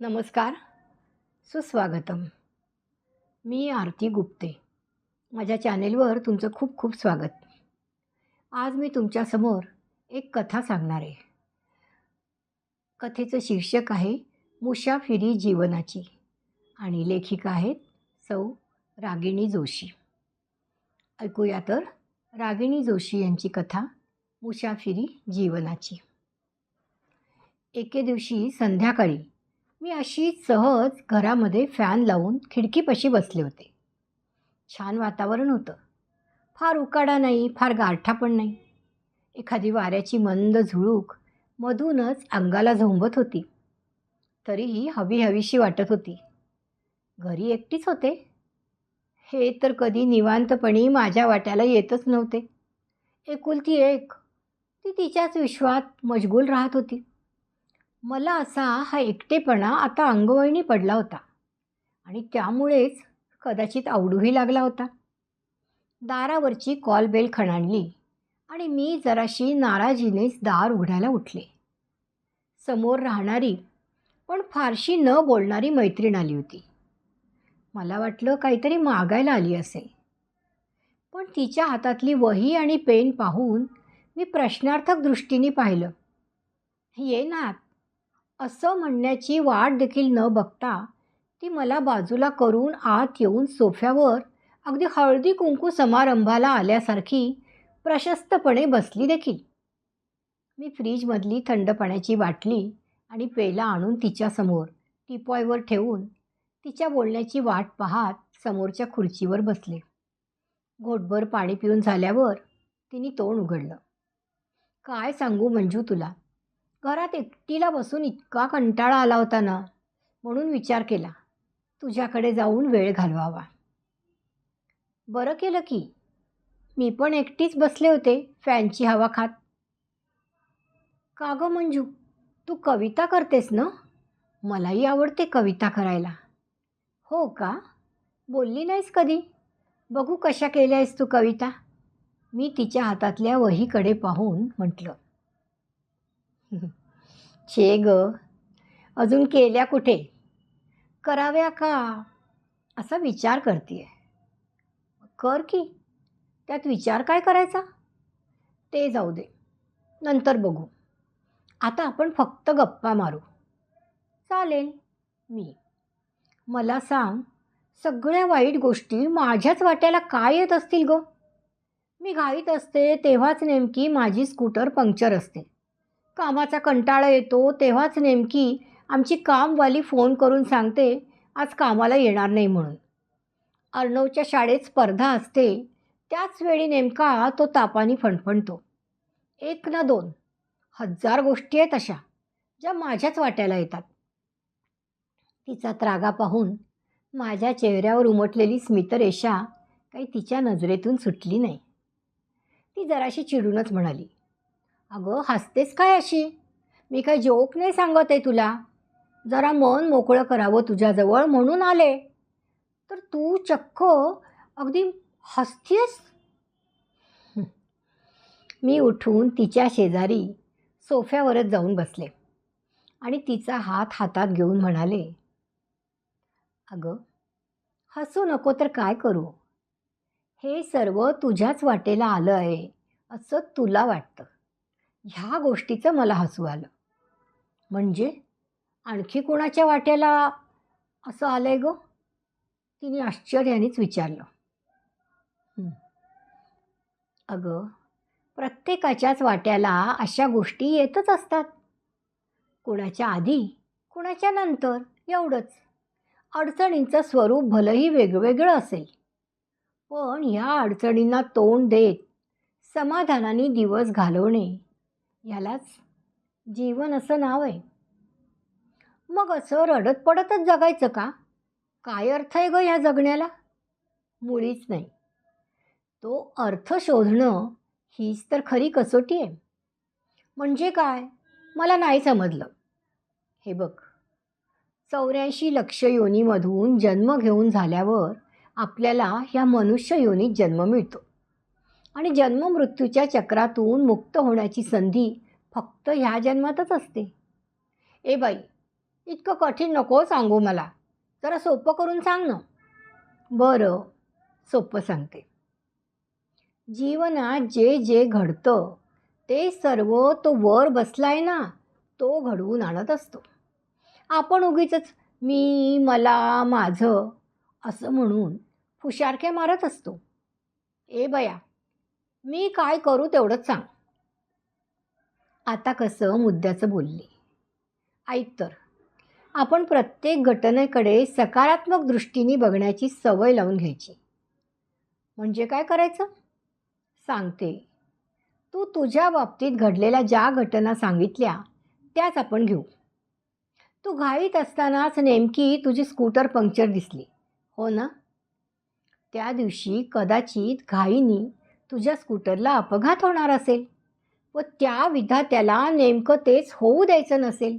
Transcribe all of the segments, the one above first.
नमस्कार. सुस्वागतम. मी आरती गुप्ते. माझ्या चॅनेलवर तुमचं खूप खूप स्वागत. आज मी तुमच्यासमोर एक कथा सांगणार आहे. कथेचं शीर्षक आहे मुशाफिरी जीवनाची आणि लेखिका आहेत सौ रागिणी जोशी. ऐकूया तर रागिणी जोशी यांची कथा मुशाफिरी जीवनाची. एके दिवशी संध्याकाळी मी अशी सहज घरामध्ये फॅन लावून खिडकीपाशी बसले होते. छान वातावरण होतं. फार उकाडा नाही फार गारठा पण नाही. एखादी वाऱ्याची मंद झुळूक मधूनच अंगाला झोंबत होती. तरीही हवी हवीशी वाटत होती. घरी एकटीच होते? हे तर कधी निवांतपणी माझ्या वाट्याला येतच नव्हते. एकुलती एक ती तिच्याच विश्वात मशगूल राहत होती. मला असा हा एकटेपणा आता अंगवळणी पडला होता. आणि त्यामुळेच कदाचित आवडूही लागला होता. दारावरची कॉल बेल खणाणली आणि मी जराशी नाराजीनेच दार उघडायला उठले. समोर राहणारी पण फारशी न बोलणारी मैत्रीण आली होती. मला वाटलं काहीतरी मागायला आली असेल. पण तिच्या हातातली वही आणि पेन पाहून मी प्रश्नार्थक दृष्टीने पाहिलं. ये ना असं म्हणण्याची वाट देखील न बघता ती मला बाजूला करून आत येऊन सोफ्यावर अगदी हळदी कुंकू समारंभाला आल्यासारखी प्रशस्तपणे बसली देखील. मी फ्रीजमधली थंड पाण्याची बाटली आणि पेला आणून तिच्यासमोर टिपॉयवर ठेवून तिच्या बोलण्याची वाट पाहत समोरच्या खुर्चीवर बसले. घोटभर पाणी पिऊन झाल्यावर तिने तोंड उघडलं. काय सांगू मंजू तुला? घरात एकटीला बसून इतका कंटाळा आला होता ना म्हणून विचार केला तुझ्याकडे जाऊन वेळ घालवावा. बरं केलं की मी पण एकटीच बसले होते फॅनची हवा खात. का गं मंजू तू कविता करतेस ना? मलाही आवडते कविता करायला. हो का? बोलली नाहीस कधी? बघू कशा केल्या आहेस तू कविता? मी तिच्या हातातल्या वहीकडे पाहून म्हटलं. छे ग. अजून केल्या कुठे? कराव्या का? असा विचार करते कर की. त्यात विचार काय करायचा? ते जाऊ दे. नंतर बघू. आता आपण फक्त गप्पा मारू. चालेल. मी. मला सांग सगळ्या वाईट गोष्टी माझ्याच वाट्याला काय येत असतील ग? मी घाईत असते तेव्हाच नेमकी माझी स्कूटर पंक्चर असते. कामाचा कंटाळा येतो तेव्हाच नेमकी आमची कामवाली फोन करून सांगते आज कामाला येणार नाही म्हणून. अर्णवच्या शाळेत स्पर्धा असते त्याच वेळी नेमका तो तापाने फणफणतो. एक ना दोन. हजार गोष्टी आहेत अशा ज्या माझ्याच वाट्याला येतात. तिचा त्रागा पाहून माझ्या चेहऱ्यावर उमटलेली स्मितरेषा काही तिच्या नजरेतून सुटली नाही. ती जराशी चिडूनच म्हणाली अगं हसतेस काय अशी? मी काय जोक नाही सांगत आहे तुला. जरा मन मोकळं करावं तुझ्याजवळ म्हणून आले. तर तू चक्क अगदी हसतीयस? मी उठून तिच्या शेजारी सोफ्यावरच जाऊन बसले आणि तिचा हात हातात घेऊन म्हणाले अगं हसू नको तर काय करू? हे सर्व तुझ्याच वाटेला आलं आहे असं तुला वाटतं. ह्या गोष्टीचं मला हसू आलं. म्हणजे? आणखी कोणाच्या वाट्याला असं आलं आहे गं? तिने आश्चर्यानेच विचारलं. अगं प्रत्येकाच्याच वाट्याला अशा गोष्टी येतच असतात. कुणाच्या आधी कुणाच्या नंतर एवढंच. अडचणींचं स्वरूप भलंही वेगवेगळं असेल. पण ह्या अडचणींना तोंड देत समाधानाने दिवस घालवणे यालाच जीवन असं नाव आहे. मग असं रडत पडतच जगायचं का? काय अर्थ आहे गं ह्या जगण्याला? मुळीच नाही. तो अर्थ शोधणं हीच तर खरी कसोटी आहे. म्हणजे काय? मला नाही समजलं. हे बघ. चौऱ्याऐंशी लक्ष योनीमधून जन्म घेऊन झाल्यावर आपल्याला ह्या मनुष्य योनीत जन्म मिळतो. आणि जन्ममृत्यूच्या चक्रातून मुक्त होण्याची संधी फक्त ह्या जन्मातच असते. ए बाई इतकं कठीण नको हो सांगू मला. जरा सोपं करून सांग ना. बरं सोपं सांगते. जीवनात जे जे घडतं ते सर्व तो वर बसलाय ना तो घडवून आणत असतो. आपण उगीच मी मला माझं असं म्हणून फुशारख्या मारत असतो. ए बया मी काय करू तेवढंच सांग. आता कसं मुद्द्याचं बोलली. ऐक तर आपण प्रत्येक घटनेकडे सकारात्मक दृष्टीने बघण्याची सवय लावून घ्यायची. म्हणजे काय करायचं? सांगते. तू तुझ्या बाबतीत घडलेल्या ज्या घटना सांगितल्या त्याच आपण घेऊ. तू घाईत असतानाच नेमकी तुझी स्कूटर पंक्चर दिसली. हो ना? त्या दिवशी कदाचित घाईनी तुझ्या स्कूटरला अपघात होणार असेल व त्या विधात्याला नेमकं तेच होऊ द्यायचं नसेल.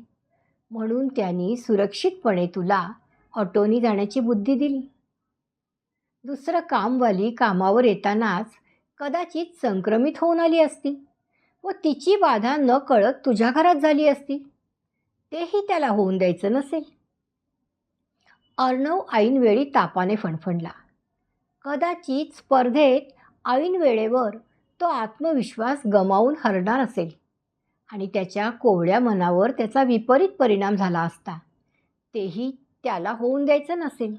म्हणून त्यांनी सुरक्षितपणे तुला ऑटोनी जाण्याची बुद्धी दिली. दुसरं कामवाली कामावर येतानाच कदाचित संक्रमित होऊन आली असती व तिची बाधा न कळत तुझ्या घरात झाली असती. तेही त्याला होऊन द्यायचं नसेल. अर्णव ऐनवेळी तापाने फणफणला. कदाचित स्पर्धेत ऐन वेळेवर तो आत्मविश्वास गमावून हरणार असेल. आणि त्याच्या कोवळ्या मनावर त्याचा विपरीत परिणाम झाला असता तेही त्याला होऊन द्यायचं नसेल.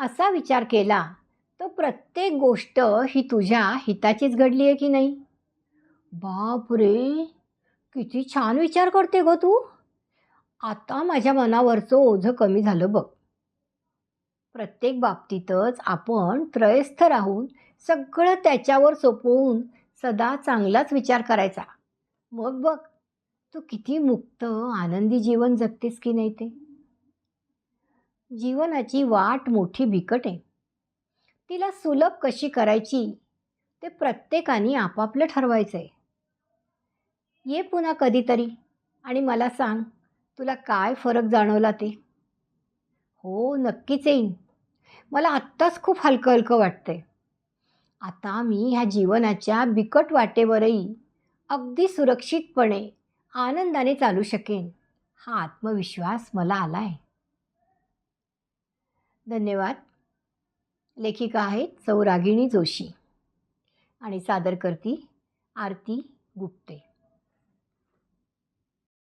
असा विचार केला तर प्रत्येक गोष्ट ही तुझ्या हिताचीच घडली आहे की नाही? बाप रे! किती छान विचार करते ग तू. आता माझ्या मनावरचं ओझं कमी झालं बघ. प्रत्येक बाबतीतच आपण त्रयस्थ राहून सगळं त्याच्यावर सोपवून सदा चांगलाच विचार करायचा. मग बघ तू किती मुक्त आनंदी जीवन जगतेस की नाही ते? जीवनाची वाट मोठी बिकट आहे. तिला सुलभ कशी करायची ते प्रत्येकाने आपापलं ठरवायचं आहे ये पुन्हा कधीतरी आणि मला सांग तुला काय फरक जाणवला ते? हो नक्कीच येईन. मला आत्ताच खूप हलकं हलकं वाटतंय. आता मी ह्या जीवनाच्या बिकट वाटेवरही अगदी सुरक्षितपणे आनंदाने चालू शकेन हा आत्मविश्वास मला आला आहे धन्यवाद. लेखिका आहेत सौरागिणी जोशी आणि सादर करती आरती गुप्ते.